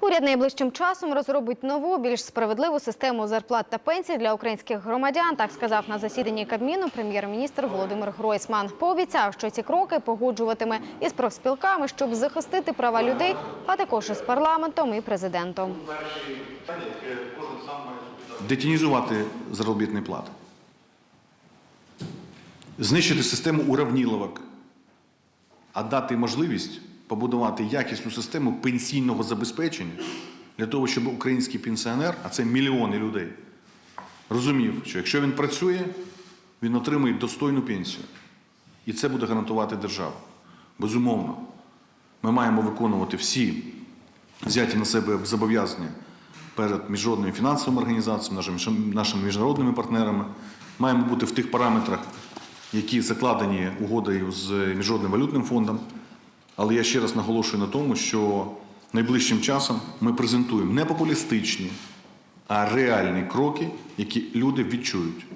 Уряд найближчим часом розробить нову, більш справедливу систему зарплат та пенсій для українських громадян. Так сказав на засіданні Кабміну прем'єр-міністр Володимир Гройсман. Пообіцяв, що ці кроки погоджуватиме із профспілками, щоб захистити права людей, а також із парламентом і президентом. детінізувати заробітні плати, знищити систему уравніловок, а дати можливість побудувати якісну систему пенсійного забезпечення для того, щоб український пенсіонер, а це мільйони людей, розумів, що якщо він працює, він отримує достойну пенсію. І це буде гарантувати держава. Безумовно, ми маємо виконувати всі взяті на себе зобов'язання перед міжнародними фінансовими організаціями, нашими, міжнародними партнерами. Маємо бути в тих параметрах, які закладені угодою з Міжнародним валютним фондом. Але я ще раз наголошую на тому, що найближчим часом ми презентуємо не популістичні, а реальні кроки, які люди відчують.